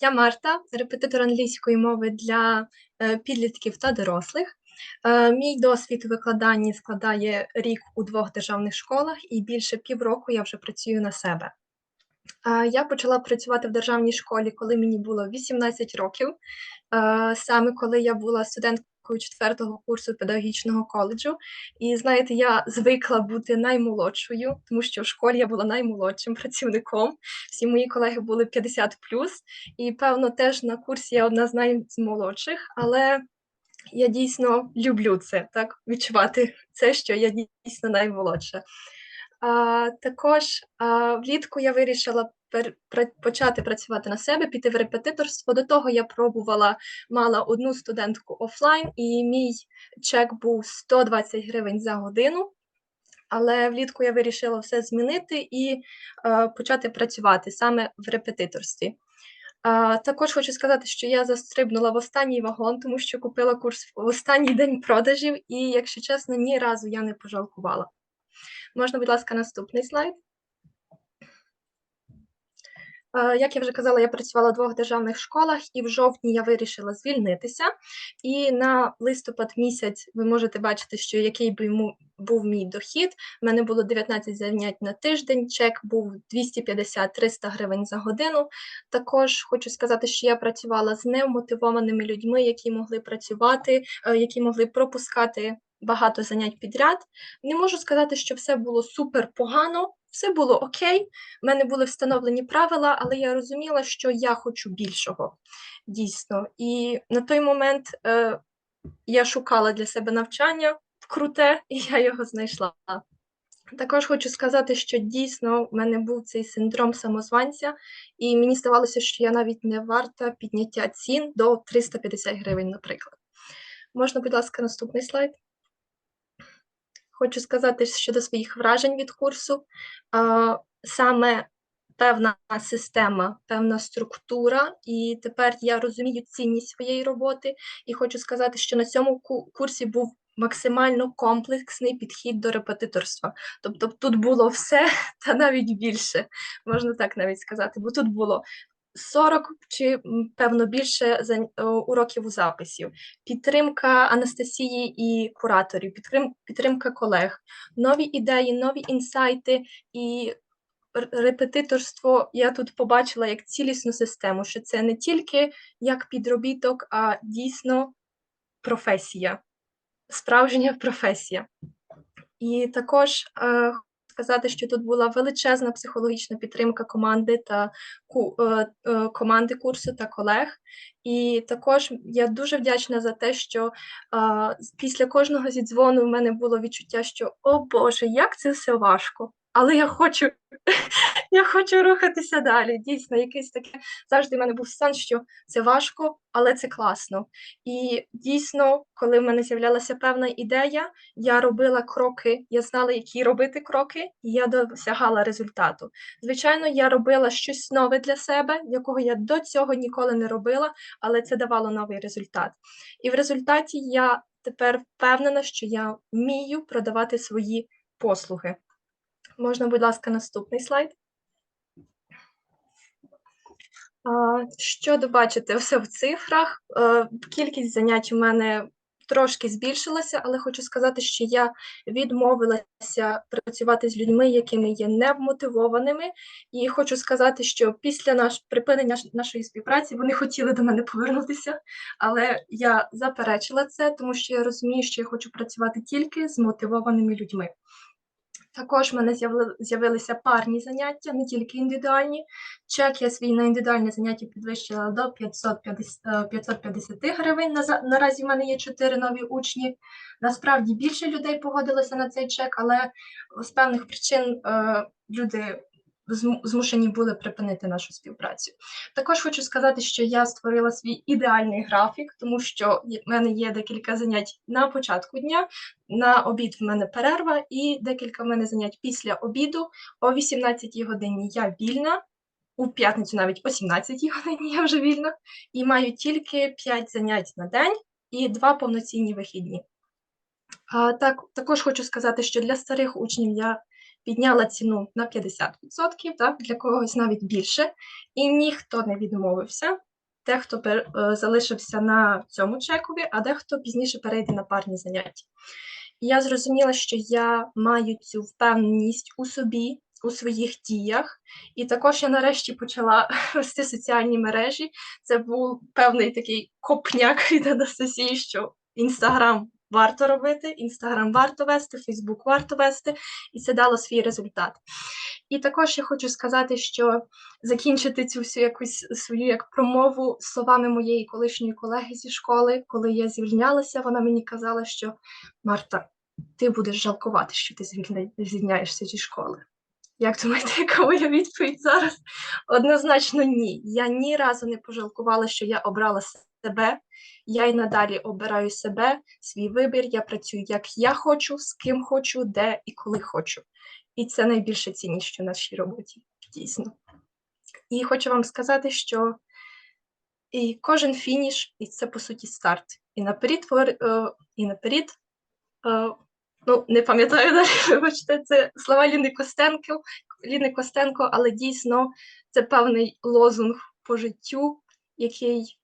Я Марта, репетитор англійської мови для е, підлітків та дорослих. Е, Мій досвід у викладанні складає рік у двох державних школах, і більше півроку я вже працюю на себе. Е, Я почала працювати в державній школі, коли мені було 18 років, саме коли я була студенткою четвертого курсу педагогічного коледжу. І знаєте, я звикла бути наймолодшою, тому що в школі я була наймолодшим працівником. Всі мої колеги були 50 і певно, теж на курсі я одна з наймолодших, але я дійсно люблю це, так відчувати це, що я дійсно наймолодша. А, також а, влітку я вирішила почати працювати на себе, піти в репетиторство. До того я пробувала, мала одну студентку офлайн, і мій чек був 120 гривень за годину. Але влітку я вирішила все змінити і е, почати працювати саме в репетиторстві. А, також хочу сказати, що я застрибнула в останній вагон, тому що купила курс в останній день продажів, і, якщо чесно, ні разу я не пожалкувала. Можна, будь ласка, наступний слайд. Е, Як я вже казала, я працювала в двох державних школах, і в жовтні я вирішила звільнитися. І на листопад місяць ви можете бачити, що який би йому був мій дохід. У мене було 19 занять на тиждень, чек був 250-300 гривень за годину. Також хочу сказати, що я працювала з невмотивованими людьми, які могли працювати, е, які могли пропускати багато занять підряд. Не можу сказати, що все було супер погано, все було окей. У мене були встановлені правила, але я розуміла, що я хочу більшого дійсно. І на той момент е, я шукала для себе навчання круте, і я його знайшла. Також хочу сказати, що дійсно в мене був цей синдром самозванця, і мені здавалося, що я навіть не варта підняття цін до 350 гривень, наприклад. Можна, будь ласка, наступний слайд. Хочу сказати щодо своїх вражень від курсу. Саме певна система, певна структура, і тепер я розумію цінність своєї роботи. І хочу сказати, що на цьому курсі був максимально комплексний підхід до репетиторства. Тобто тут було все та навіть більше, можна так навіть сказати, бо тут було 40 чи певно більше е, уроків у записів, підтримка Анастасії і кураторів, підтримка колег, нові ідеї, нові інсайти і репетиторство. Я тут побачила як цілісну систему, що це не тільки як підробіток, а дійсно професія, справжня професія. І також е, сказати, що тут була величезна психологічна підтримка команди та е, е, команди курсу та колег. І також я дуже вдячна за те, що після кожного зідзвону в мене було відчуття, що о Боже, як це все важко. Але я хочу, я хочу рухатися далі. Дійсно, якийсь таке завжди в мене був стан, що це важко, але це класно. І дійсно, коли в мене з'являлася певна ідея, я робила кроки, я знала, які робити кроки, і я досягала результату. Звичайно, я робила щось нове для себе, якого я до цього ніколи не робила, але це давало новий результат. І в результаті я тепер впевнена, що я вмію продавати свої послуги. Можна, будь ласка, наступний слайд. Щодо бачите, все в цифрах. Е, Кількість занять у мене трошки збільшилася, але хочу сказати, що я відмовилася працювати з людьми, якими є невмотивованими. І хочу сказати, що після наш припинення нашої співпраці вони хотіли до мене повернутися, але я заперечила це, тому що я розумію, що я хочу працювати тільки з мотивованими людьми. Також в мене з'явилися парні заняття, не тільки індивідуальні. Чек я свій на індивідуальні заняття підвищила до 550, е, 550 гривень. Наразі в мене є 4 нові учні. Насправді більше людей погодилося на цей чек, але з певних причин е, люди змушені були припинити нашу співпрацю. Також хочу сказати, що я створила свій ідеальний графік, тому що в мене є декілька занять на початку дня, на обід в мене перерва і декілька в мене занять після обіду. О 18 годині я вільна, у п'ятницю навіть о 17 годині я вже вільна, і маю тільки 5 занять на день і 2 повноцінні вихідні. А, так, також хочу сказати, що для старих учнів я підняла ціну на 50%, так, для когось навіть більше, і ніхто не відмовився. Дехто е, залишився на цьому чекові, а дехто пізніше перейде на парні заняття. І я зрозуміла, що я маю цю впевненість у собі, у своїх діях. І також я нарешті почала вести соціальні мережі. Це був певний такий копняк від Анастасії, що Інстаграм варто робити, Інстаграм варто вести, Фейсбук варто вести, і це дало свій результат. І також я хочу сказати, що закінчити цю всю якусь свою як промову словами моєї колишньої колеги зі школи, коли я звільнялася, вона мені казала, що Марта, ти будеш жалкувати, що ти звільня- звільняєшся зі школи. Як думаєте, яка моя відповідь зараз? Однозначно ні. Я ні разу не пожалкувала, що я обрала себе. Я й надалі обираю себе, свій вибір. Я працюю як я хочу, з ким хочу, де і коли хочу. І це найбільша цінність, що в нашій роботі, дійсно. І хочу вам сказати, що і кожен фініш, і це по суті старт. І наперед, е, і наперед е, ну, не пам'ятаю вибачте, це слова Ліни Костенко, Ліни Костенко, але дійсно це певний лозунг по життю, який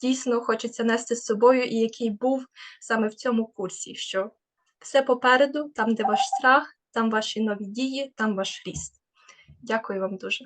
дійсно хочеться нести з собою, і який був саме в цьому курсі, що все попереду, там, де ваш страх, там ваші нові дії, там ваш ріст. Дякую вам дуже.